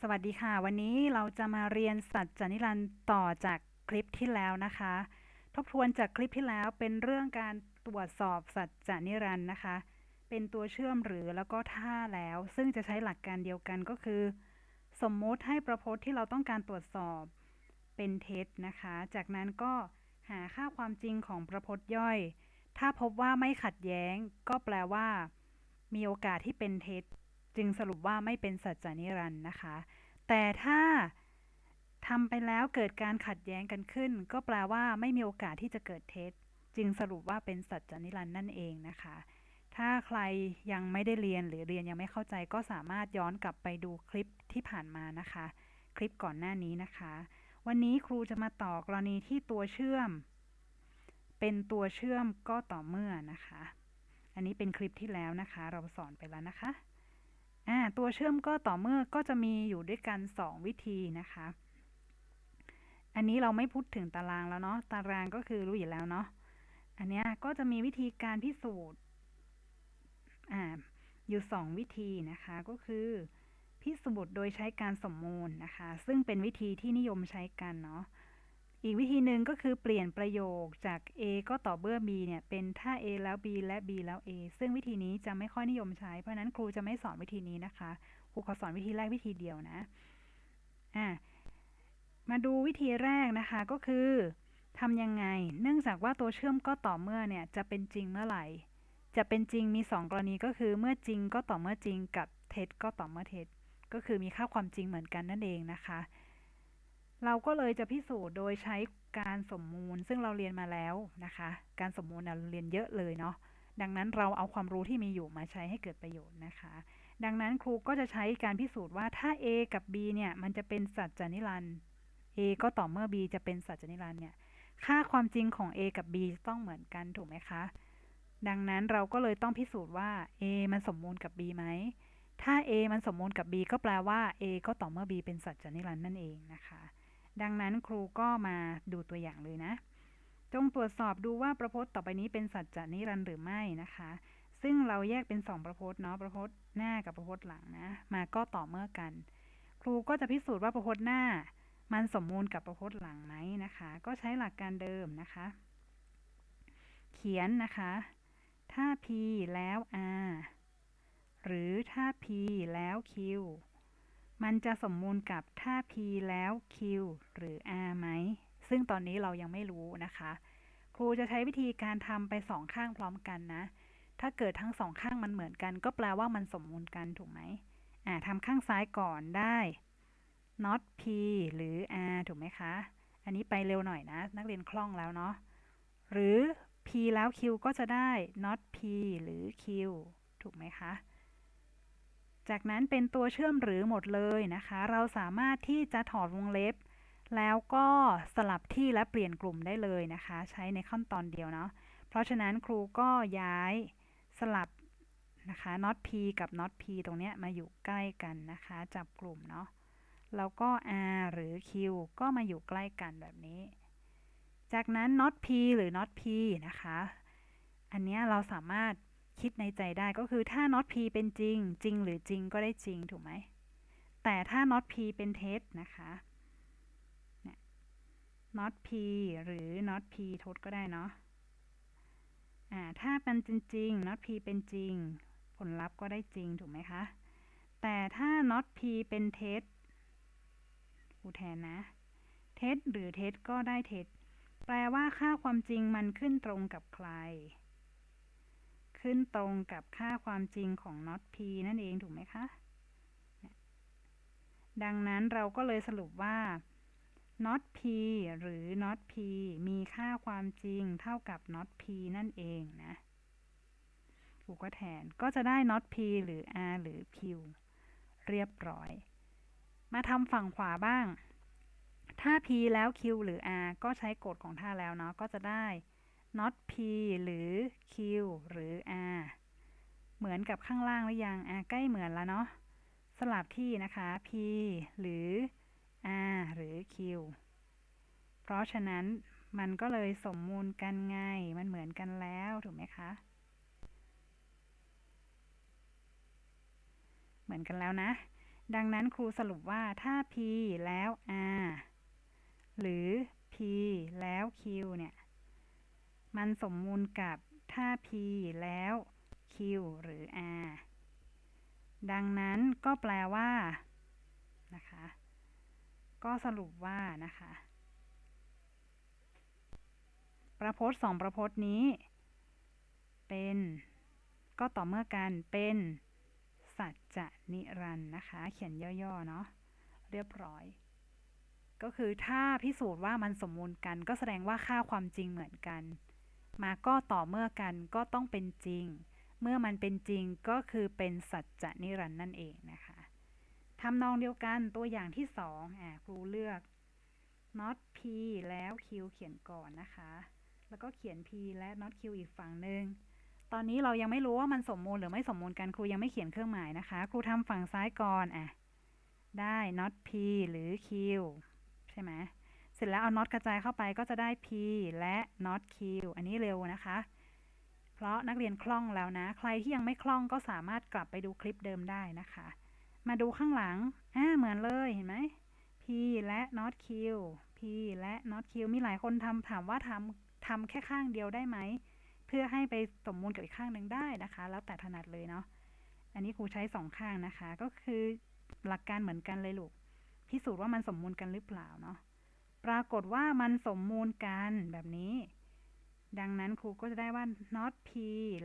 สวัสดีค่ะ วันนี้เราจะมาเรียนสัจจนิรันดร์ต่อจากคลิปที่แล้วนะคะ ทบทวนจากคลิปที่แล้วเป็นเรื่องการตรวจสอบสัจจนิรันดร์นะคะ เป็นตัวเชื่อมหรือแล้วก็ท่าแล้ว ซึ่งจะใช้หลักการเดียวกันก็คือ สมมุติให้ประพจน์ที่เราต้องการตรวจสอบเป็นเท็จนะคะ จากนั้นก็หาค่าความจริงของประพจน์ย่อย ถ้าพบว่าไม่ขัดแย้ง ก็แปลว่า มีโอกาสที่เป็นเท็จ จึงสรุปว่าไม่เป็นสัจจานิรันดร์นะคะ แต่ถ้าทำไปแล้วเกิดการขัดแย้งกันขึ้น ก็แปลว่าไม่มีโอกาสที่จะเกิดเท็จ จึงสรุปว่าเป็นสัจจานิรันดร์นั่นเองนะคะ ถ้าใครยังไม่ได้เรียนหรือเรียนยังไม่เข้าใจก็สามารถย้อนกลับไปดูคลิปที่ผ่านมานะคะ คลิปก่อนหน้านี้นะคะ วันนี้ครูจะมาต่อกรณีที่ตัวเชื่อม เป็นตัวเชื่อมก็ต่อเมื่อนะคะ อันนี้เป็นคลิปที่แล้วนะคะ เราสอนไปแล้วนะคะ อ่าตัวเชื่อมก็ต่อเมื่อก็จะมีอยู่ด้วยกัน 2 วิธีนะคะ อันนี้เราไม่พูดถึงตารางแล้วเนาะตารางก็คือรู้อยู่แล้วเนาะอันนี้ก็จะมีวิธีการพิสูจน์อ่าอยู่ 2 วิธีนะคะก็คือพิสูจน์โดยใช้การสมมูลนะคะ ซึ่งเป็นวิธีที่นิยมใช้กันเนาะ อีกวิธีหนึ่งก็คือเปลี่ยนประโยคจาก A ก็ต่อเมื่อ B เนี่ย เป็นถ้า A แล้ว B และ B แล้ว A ซึ่งวิธีนี้จะไม่ค่อยนิยมใช้ เพราะฉะนั้นครูจะไม่สอนวิธีนี้นะคะ ครูขอสอนวิธีแรกวิธีเดียวนะ อ่า มาดูวิธีแรกนะคะก็คือทำยังไง เนื่องจากว่าตัวเชื่อมก็ต่อเมื่อเนี่ยจะเป็นจริงเมื่อไหร่ จะเป็นจริงมี 2 กรณีก็คือเมื่อจริงก็ต่อเมื่อจริงกับเท็จก็ต่อเมื่อเท็จ ก็คือมีค่าความจริงเหมือนกันนั่นเองนะคะ เราก็เลยจะพิสูจน์โดยใช้การสมมูล ซึ่งเราเรียนมาแล้วนะคะ การสมมูลเราเรียนเยอะเลยเนาะดังนั้นเราเอาความรู้ที่มีอยู่มาใช้ให้เกิดประโยชน์นะคะ ดังนั้นครูก็จะใช้การพิสูจน์ว่าถ้า A กับ B เนี่ยมันจะเป็นสัจจนิรันด์ A ก็ต่อเมื่อ B จะเป็นสัจจนิรันด์เนี่ยค่าความจริงของ A กับ B ต้องเหมือนกันถูกไหมคะ ดังนั้นเราก็เลยต้องพิสูจน์ว่า A มันสมมูลกับ B ไหมถ้า A มันสมมูลกับ B ก็แปลว่า A ก็ต่อเมื่อ B เป็นสัจจนิรันด์นั่นเองนะคะ ดังนั้นครูก็มาดูตัวอย่างเลยนะ จงตรวจสอบดูว่าประพจน์ต่อไปนี้เป็นสัจจานิรันดร์หรือไม่นะคะ ซึ่งเราแยกเป็น 2 ประพจน์เนาะประพจน์หน้ากับประพจน์หลังนะ มาก็ต่อเมื่อกัน ครูก็จะพิสูจน์ว่าประพจน์หน้า มันสมมูลกับประพจน์หลังไหมนะคะ ก็ใช้หลักการเดิมนะคะ เขียนนะคะ ถ้า p แล้ว r หรือถ้า p แล้ว q มันจะสมมูลกับถ้า p แล้ว q หรือ r ไหม ซึ่งตอนนี้เรายังไม่รู้นะคะ ครูจะใช้วิธีการทำไปสองข้างพร้อมกันนะ ถ้าเกิดทั้งสองข้างมันเหมือนกัน ก็แปลว่ามันสมมูลกันถูกไหมอ่าทำข้างซ้ายก่อนได้ not p หรือ r ถูกไหมคะ อันนี้ไปเร็วหน่อยนะ นักเรียนคล่องแล้วเนาะ หรือ p แล้ว q ก็จะได้ not p หรือ q ถูกไหมคะ จากนั้นเป็นตัวเชื่อมหรือหมดเลยนะคะ เราสามารถที่จะถอดวงเล็บ แล้วก็สลับที่และเปลี่ยนกลุ่มได้เลยนะคะ ใช้ในขั้นตอนเดียวเนาะเพราะฉะนั้นครูก็ย้ายสลับนะคะ not p กับ not p ตรงเนี้ยมาอยู่ใกล้กันนะคะ จับกลุ่มเนาะแล้วก็ r หรือ q ก็มาอยู่ใกล้กันแบบนี้ จากนั้น not p หรือ not p นะคะ อันนี้เราสามารถ คิดในใจได้ก็คือถ้า not p เป็นจริง จริงหรือจริงก็ได้จริงถูกไหม แต่ถ้า not p เป็นเท็จนะคะ not p หรือ not p ทดก็ได้เนาะอ่าถ้าเป็นจริง not p เป็นจริง ผลลัพธ์ก็ได้จริงถูกไหมคะ แต่ถ้า not p เป็นเท็จกูแทนนะ เท็จหรือเท็จก็ได้เท็จ แปลว่าค่าความจริงมันขึ้นตรงกับใคร ขึ้นตรงกับค่าความจริงของ not p นั่นเองถูกไหมคะ ดังนั้นเราก็เลยสรุปว่า not p หรือ not p มีค่าความจริงเท่ากับ not p นั่นเองนะครูก็แทนก็จะได้ not p หรือ r หรือ q เรียบร้อย มาทำฝั่งขวาบ้าง ถ้า p แล้ว q หรือ r ก็ใช้กฎของท่าแล้วเนาะก็จะได้ not p หรือ q หรือ r เหมือนกับข้างล่างหรือยัง r ใกล้เหมือนแล้วเนาะสลับที่นะคะ p หรือ r หรือ q เพราะฉะนั้นมันก็เลยสมมูลกันไง มันเหมือนกันแล้วถูกไหมคะ เหมือนกันแล้วนะ ดังนั้นครูสรุปว่าถ้า p แล้ว r หรือ p แล้ว q เนี่ย มันสมมูลกับถ้า p แล้ว q หรือ r ดังนั้นก็แปลว่านะคะ ก็สรุปว่านะคะ ประพจน์สองประพจน์นี้ เป็น ก็ต่อเมื่อกันเป็นสัจจะนิรันต์นะคะ เขียนย่อ ๆ เนาะเรียบร้อย ก็คือถ้าพิสูจน์ว่ามันสมมูลกัน ก็แสดงว่าค่าความจริงเหมือนกัน มาก็ต่อเมื่อกันก็ต้องเป็นจริง เมื่อมันเป็นจริงก็คือเป็นสัจจะนิรันดร์นั่นเองนะคะทำนองเดียวกันตัวอย่างที่สองอ่าครูเลือก not p แล้ว q เขียนก่อนนะคะ แล้วก็เขียน p และ not q อีกฝั่งหนึ่งตอนนี้เรายังไม่รู้ว่ามันสมมูลหรือไม่สมมูลกันครูยังไม่เขียนเครื่องหมายนะคะ ครูทำฝั่งซ้ายก่อนอะได้ not p หรือ q ใช่ไหม เสร็จแล้วเอา not กระจายเข้าไปก็จะได้ p และ not q อันนี้เร็วนะคะ เพราะนักเรียนคล่องแล้วนะ ใครที่ยังไม่คล่องก็สามารถกลับไปดูคลิปเดิมได้นะคะ มาดูข้างหลังอ่าเหมือนเลยเห็นไหม p และ not q p และ not q มีหลายคนทำถามว่าทำทำแค่ข้างเดียวได้ไหม เพื่อให้ไปสมมูลกับอีกข้างหนึ่งได้นะคะ แล้วแต่ถนัดเลยเนาะอันนี้ครูใช้สองข้างนะคะ ก็คือหลักการเหมือนกันเลยลูกพิสูจน์ว่ามันสมมูลกันหรือเปล่าเนาะ ปรากฏว่ามันสมมูลกันแบบนี้ ดังนั้นครูก็จะได้ว่า not p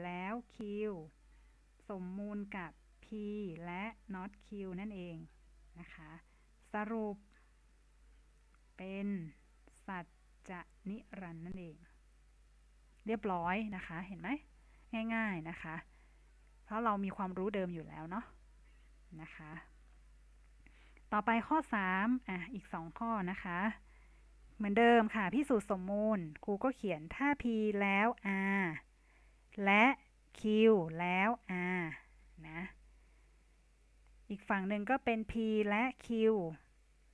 แล้ว q สมมูลกับ p และ not q นั่นเองนะคะ สรุป เป็นสัจจะนิรันนั่นเอง เรียบร้อยนะคะ เห็นไหม ง่ายๆนะคะ เพราะเรามีความรู้เดิมอยู่แล้วเนาะนะคะ ต่อไปข้อ 3 อะ อีก 2 ข้อนะคะ เหมือนเดิมค่ะพิสูจน์สมมูลครูก็เขียนถ้า p แล้ว r และ q แล้ว r นะ อีกฝั่งหนึ่งก็เป็น p และ q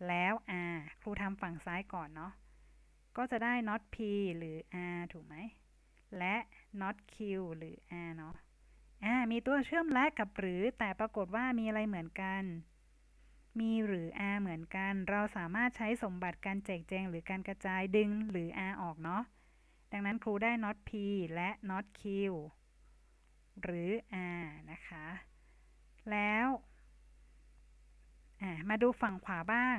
แล้ว r ครูทำฝั่งซ้ายก่อนเนาะ ก็จะได้ not p หรือ r ถูกไหม และ not q หรือ r เนาะ อ่า มีตัวเชื่อมและกับหรือ แต่ปรากฏว่ามีอะไรเหมือนกัน มีหรือ r เหมือนกัน เราสามารถใช้สมบัติการแจกแจงหรือการกระจายดึงหรือ r ออกเนาะ ดังนั้นครูได้ not p และ not q หรือ r นะคะ แล้วมาดูฝั่งขวาบ้าง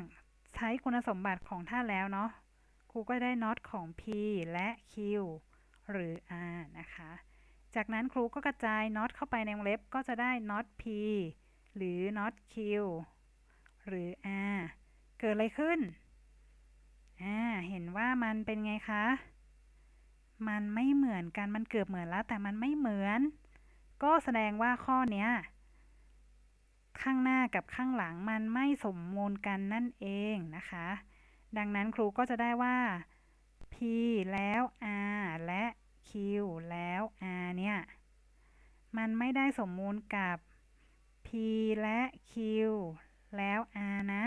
ใช้คุณสมบัติของท่าแล้วเนาะ ครูก็ได้ not ของ p และ q หรือ r นะคะ จากนั้นครูก็กระจาย not เข้าไปในวงเล็บก็จะได้ not p หรือ not q หรือ r เกิดอะไรขึ้น อ่า เห็นว่ามันเป็นไงคะ มันไม่เหมือนกัน มันเกือบเหมือนแล้ว แต่มันไม่เหมือน ก็แสดงว่าข้อเนี้ย ข้างหน้ากับข้างหลังมันไม่สมมูลกันนั่นเองนะคะ ดังนั้นครูก็จะได้ว่า p แล้ว r และ q แล้ว r เนี่ย มันไม่ได้สมมูลกับ p และ q แล้ว r นะ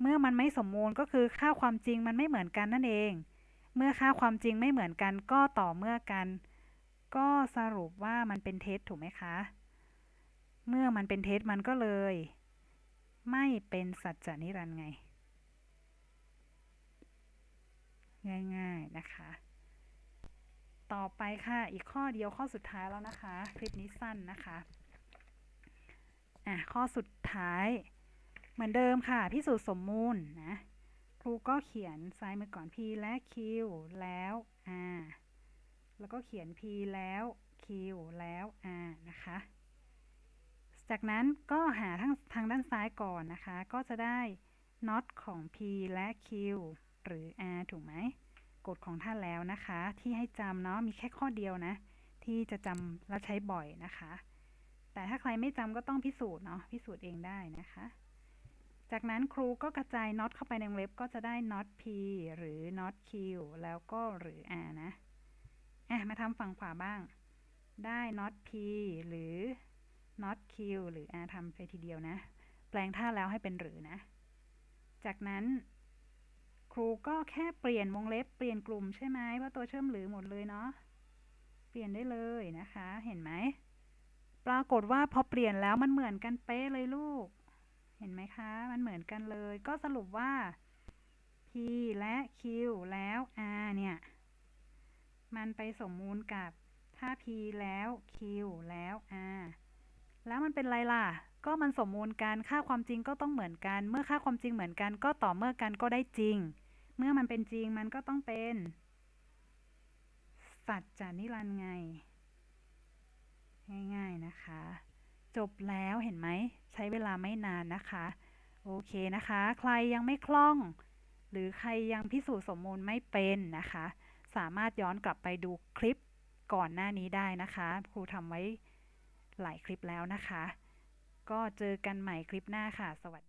เมื่อมันไม่สมมูลก็คือค่าความจริงมันไม่เหมือนกันนั่นเอง เมื่อค่าความจริงไม่เหมือนกันก็ต่อเมื่อกัน ก็สรุปว่ามันเป็นเท็จถูกไหมคะ เมื่อมันเป็นเท็จมันก็เลย ไม่เป็นสัจจนิรันย์ไง ง่ายๆนะคะต่อไปค่ะ อีกข้อเดียวข้อสุดท้ายแล้วนะคะ คลิปนี้สั้นนะคะ อะข้อสุดท้าย เหมือนเดิมค่ะ พิสูจน์สมมูลนะครูก็เขียนซ้ายมือก่อน p และ q แล้ว r แล้วก็เขียน p แล้ว q แล้ว r นะคะ จากนั้นก็หาทางทางด้านซ้ายก่อนนะคะ ก็จะได้ not ของ p และ q หรือ r ถูกไหมกฎของท่านแล้วนะคะ ที่ให้จำเนาะมีแค่ข้อเดียวนะ ที่จะจำและใช้บ่อยนะคะ แต่ถ้าใครไม่จำก็ต้องพิสูจน์เนาะพิสูจน์เองได้นะคะ จากนั้นครูก็กระจาย not เข้าไปในวงเล็บก็จะได้ not p หรือ not q แล้วก็หรือ r นะอะมาทำฝั่งขวาบ้าง ได้ not p หรือ not q หรือ r ทำไปทีเดียวนะ แปลงท่าแล้วให้เป็นหรือนะ จากนั้นครูก็แค่เปลี่ยนวงเล็บเปลี่ยนกลุ่มใช่ไหมว่าะตัวเชื่อมหรือหมดเลยเนาะเปลี่ยนได้เลยนะคะ เห็นไหม ปรากฏว่าพอเปลี่ยนแล้วมันเหมือนกันเป๊ะเลยลูก เห็นไหมคะ มันเหมือนกันเลย ก็สรุปว่า p และ q แล้ว r เนี่ย มันไปสมมูลกับถ้า p แล้ว q แล้ว r แล้วมันเป็นไรล่ะ ก็มันสมมูลกัน ค่าความจริงก็ต้องเหมือนกัน เมื่อค่าความจริงเหมือนกัน ก็ต่อเมื่อกันก็ได้จริง เมื่อมันเป็นจริงมันก็ต้องเป็นสัจจานิรันดร์ไง ง่ายๆนะคะ จบแล้วเห็นไหม ใช้เวลาไม่นานนะคะ โอเคนะคะ ใครยังไม่คล่อง หรือใครยังพิสูจน์สมมูลไม่เป็นนะคะ สามารถย้อนกลับไปดูคลิปก่อนหน้านี้ได้นะคะ ครูทำไว้หลายคลิปแล้วนะคะ ก็เจอกันใหม่คลิปหน้าค่ะ สวัสดี